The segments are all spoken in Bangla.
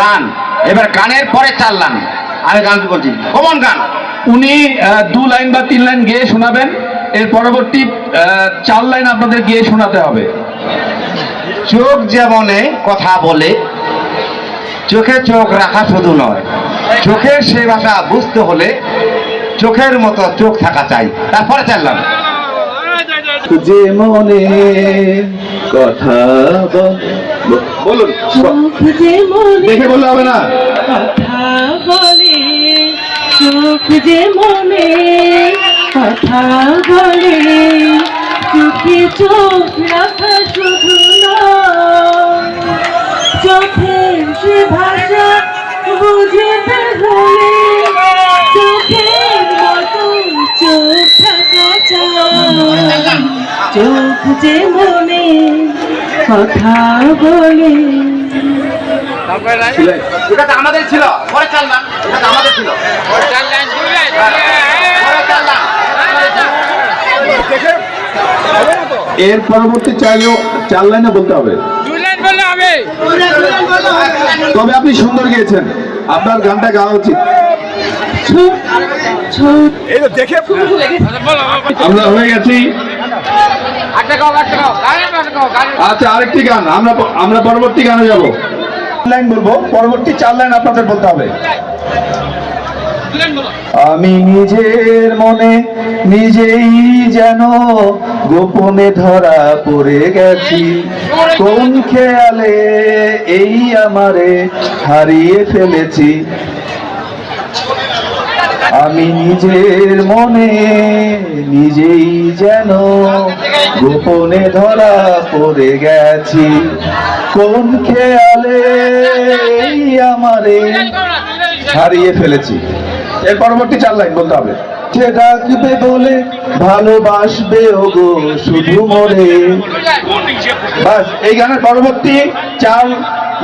গান। এবার গানের পরে চার লাইন আমি গান বলছি? কমন গান। উনি দু লাইন বা তিন লাইন গেয়ে শোনাবেন। এর পরবর্তী চার লাইন আপনাদের গিয়ে শোনাতে হবে। চোখ যেমনে কথা বলে চোখে চোখ রাখা শুধু নয় চোখের সে ভাষা বুঝতে হলে চোখের মতো চোখ থাকা চাই। তারপরে চাললাম যে মনে কথা বলুন। দেখে বললে হবে না? বলে চোখ যে মনে কথা বলে চোখে চোখ রাখা শুধু চোখের সে ভাষা বুঝতে হলে চোখের মতো চোখ থাকা চোখ যে মনে কথা বলে এটা তো আমাদের ছিল। পরে চাললাম এটা তো আমাদের ছিল। এর পরবর্তী চাইলেও চার লাইনে বলতে হবে। তবে আপনি সুন্দর গেয়েছেন। আপনার গানটা গাওয়া উচিত। ছোট আমরা হয়ে গেছি। আচ্ছা আরেকটি গান। আমরা আমরা পরবর্তী গানে যাব। লাইন বলব। পরবর্তী চার লাইন আপনাদের বলতে হবে। আমি নিজের মনে নিজেই যেন গোপনে ধরা পড়ে গেছি। কোন খেয়ালে এই আমারে হারিয়ে ফেলেছি? আমি নিজের মনে নিজেই যেন গোপনে ধরা পড়ে গেছি। কোন খেয়ালে এই আমারে। হারিয়ে ফেলেছি। এর পরবর্তী চার লাইন বলতে হবে। সে ডাকবে বলে ভালোবাসবে ও গো শুধু মরে। বাস, এই গানের পরবর্তী চার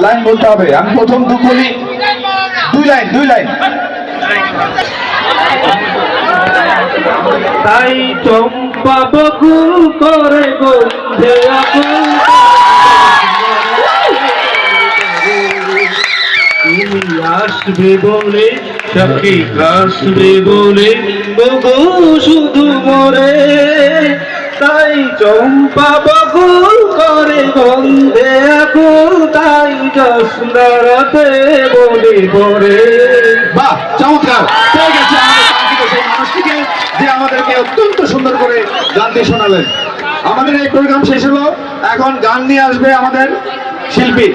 লাইন বলতে হবে। আমি প্রথম দু বলি। দুই লাইন দুই লাইন। তাই চম্পা বকুল করে বন্ধে আসবে বলে, সখী আসবে বলে, বগু শুধু মরে, তাই চম্পা বকুল করে বন্ধে আকুল তাই জসনারাতে বলি পরে বাহ, চমৎকার। পেয়ে গেছে যে আমাদেরকে অত্যন্ত সুন্দর করে গানটি শোনালেন। আমাদের এই প্রোগ্রাম শেষ হলো। এখন গান নিয়ে আসবে আমাদের শিল্পী।